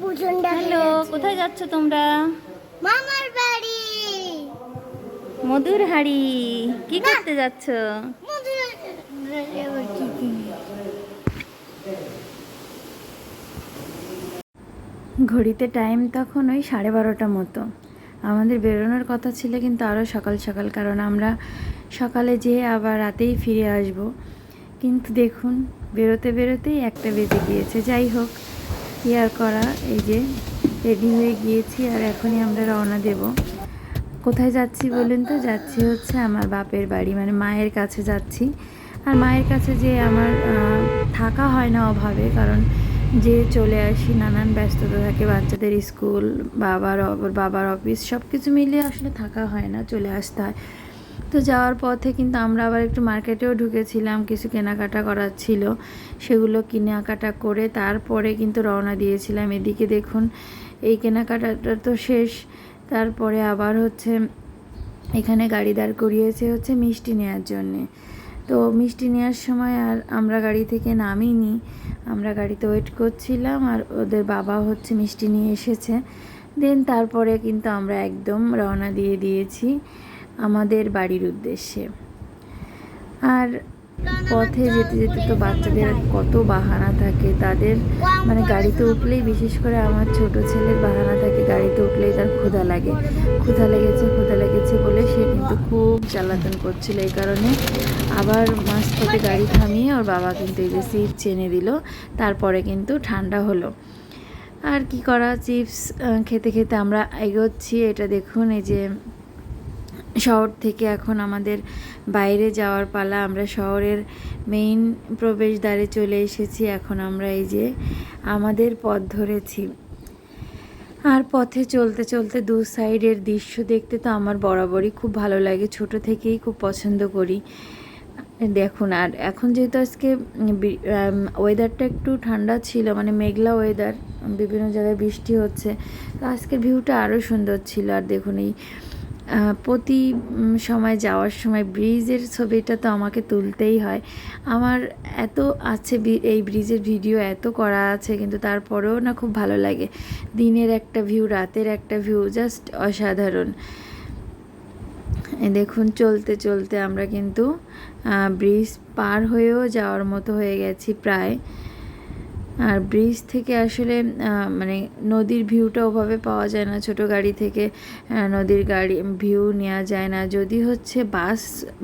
Hello কোথায় যাচ্ছ তোমরা? মামার বাড়ি। মধুর হাড়ি কি করতে যাচ্ছ? ঘড়িতে টাইম তখন ওই সাড়ে বারোটা মতো। আমাদের বেরোনোর কথা ছিল কিন্তু আরও সকাল সকাল কারণ আমরা সকালে যেয়ে আবার রাতেই ফিরে আসব। কিন্তু দেখুন বেরোতে বেরোতেই একটা বেজে গিয়েছে। যাই হোক কি আর করা, এই যে রেডি হয়ে গিয়েছি আর এখনই আমরা রওনা দেব। কোথায় যাচ্ছি বলুন তো? যাচ্ছি হচ্ছে আমার বাপের বাড়ি মানে মায়ের কাছে যাচ্ছি। আর মায়ের কাছে যে আমার থাকা হয় না অভাবে, কারণ যে চলে আসি, নানান ব্যস্ততা থাকে, বাচ্চাদের স্কুল, বাবার বাবার অফিস সব কিছু মিলিয়ে আসলে থাকা হয় না, চলে আসতে হয়। তো যাওয়ার পথে কিন্তু আমরা আবার একটু মার্কেটেও ঢুকেছিলাম, কিছু কেনাকাটা করার ছিল। সেগুলো কেনাকাটা করে তারপরে কিন্তু রওনা দিয়েছিলাম। এদিকে দেখুন, এই কেনাকাটাটা তো শেষ। তারপরে আবার হচ্ছে এখানে গাড়ি দাঁড় করিয়েছে হচ্ছে মিষ্টি নেওয়ার জন্যে। তো মিষ্টি নেওয়ার সময় আর আমরা গাড়ি থেকে নামিনি। আমরা গাড়িতে ওয়েট করছিলাম আর ওদের বাবা হচ্ছে মিষ্টি নিয়ে এসেছে। দেন তারপরে কিন্তু আমরা একদম রওনা দিয়ে দিয়েছি। আমাদের বাড়ির উদ্দেশ্যে। আর পথে যেতে যেতে তো বাচ্চাদের কত বাহানা থাকে। তাদের মানে গাড়িতে উঠলেই বিশেষ করে আমার ছোট ছেলের বাহানা থাকে। গাড়িতে উঠলেই তার ক্ষুধা লাগে। ক্ষুধা লেগেছে ক্ষুধা লেগেছে বলে সে কিন্তু খুব জ্বালাতন করছিল। এই কারণে আবার মাঝপথে গাড়ি থামিয়ে ওর বাবা কিন্তু এই যে সিট চেনে দিল। তারপরে কিন্তু ঠান্ডা হলো। আর কি করা, চিপস খেতে খেতে আমরা এগোচ্ছি। এটা দেখুন, এই যে শহর থেকে এখন আমাদের বাইরে যাওয়ার পালা। আমরা শহরের মেইন প্রবেশদ্বারে চলে এসেছি। এখন আমরা এই যে আমাদের পথ ধরেছি। আর পথে চলতে চলতে দু সাইডের দৃশ্য দেখতে তো আমার বরাবরই খুব ভালো লাগে। ছোট থেকেই খুব পছন্দ করি। দেখুন, আর এখন যেহেতু আজকে ওয়েদারটা একটু ঠান্ডা ছিল মানে মেঘলা ওয়েদার বিভিন্ন জায়গায় বৃষ্টি হচ্ছে, তো আজকের ভিউটা আরও সুন্দর ছিল। আর দেখুন, এই প্রতি সময় যাওয়ার সময় ব্রিজের ছবিটা তো আমাকে তুলতেই হয়। আমার এত আছে এই ব্রিজের ভিডিও এত করা আছে, কিন্তু তারপরেও না খুব ভালো লাগে। দিনের একটা ভিউ, রাতের একটা ভিউ, জাস্ট অসাধারণ। দেখুন, চলতে চলতে আমরা কিন্তু ব্রিজ পার হয়েও যাওয়ার মতো হয়ে গেছি প্রায়। আর ব্রিজ থেকে আসলে মানে নদীর ভিউটা ওভাবে পাওয়া যায় না, ছোট গাড়ি থেকে নদীর গাড়ি ভিউ নেওয়া যায় না। যদি হচ্ছে বাস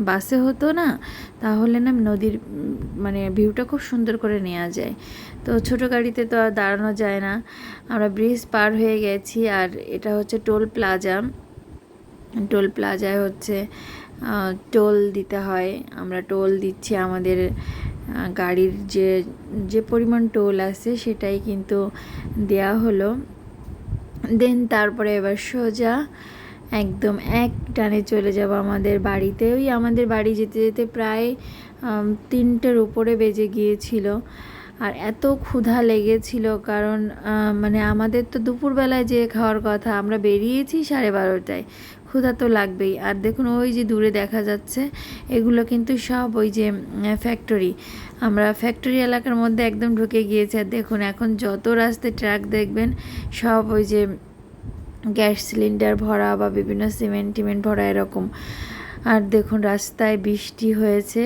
বাসে হতো না, তাহলে না নদীর মানে ভিউটা খুব সুন্দর করে নেওয়া যায়। তো ছোট গাড়িতে তো আর দাঁড়ানো যায় না। আমরা ব্রিজ পার হয়ে গেছি, আর এটা হচ্ছে টোল প্লাজা টোল প্লাজায় হচ্ছে টোল দিতে হয়। আমরা টোল দিচ্ছি আমাদের গাড়ির যে যে পরিমাণ টোল আছে সেটাই কিন্তু দেয়া হলো। দেন তারপরে এবার সোজা একদম এক টানে চলে যাব আমাদের বাড়িতে। ওই আমাদের বাড়ি যেতে যেতে প্রায় তিনটের উপরে বেজে গিয়েছিল। আর এত ক্ষুধা লেগেছিল কারণ মানে আমাদের তো দুপুরবেলায় যে খাওয়ার কথা। আমরা বেরিয়েছি সাড়ে বারোটায়। ক্ষুধা তো লাগবেই। আর দেখুন, ওই যে দূরে দেখা যাচ্ছে, এগুলো কিন্তু সব ওই যে ফ্যাক্টরি আমরা ফ্যাক্টরি এলাকার মধ্যে একদম ঢুকে গিয়েছি। আর দেখুন, এখন যত রাস্তায় ট্রাক দেখবেন, সব ওই যে, গ্যাস সিলিন্ডার ভরা বা বিভিন্ন সিমেন্ট টিমেন্ট ভরা এরকম। আর দেখুন, রাস্তায় বৃষ্টি হয়েছে।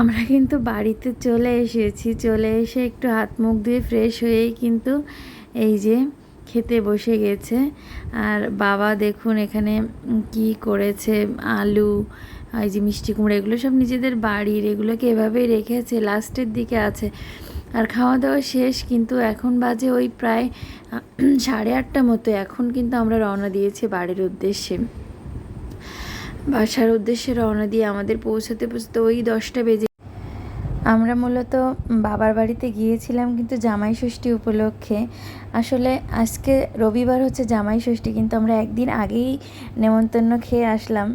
আমরা কিন্তু বাড়িতে চলে এসেছি। চলে এসে একটু হাত মুখ ধুয়ে ফ্রেশ হয়েই কিন্তু এই যে খেতে বসে গেছে। আর বাবা দেখুন এখানে কি করেছে, আলু, এই যে মিষ্টি কুমড়ো, এগুলো সব নিজেদের বাড়ির, এগুলোকে এভাবেই রেখেছে, লাস্টের দিকে আছে। আর খাওয়া দাওয়া শেষ, কিন্তু এখন বাজে ওই প্রায় সাড়ে আটটা মতো। এখন কিন্তু আমরা রওনা দিয়েছি বাড়ির উদ্দেশ্যে। বাসার উদ্দেশ্যে রওনা দিয়ে আমাদের পৌঁছাতে পৌঁছাতে ওই দশটা বেজে আমরা মূলত বাবার বাড়িতে গিয়েছিলাম কিন্তু জামাই ষষ্ঠী উপলক্ষে। আসলে আজকে রবিবার হচ্ছে জামাই ষষ্ঠী কিন্তু আমরা একদিন আগেই নেমন্তন্ন খেয়ে আসলাম।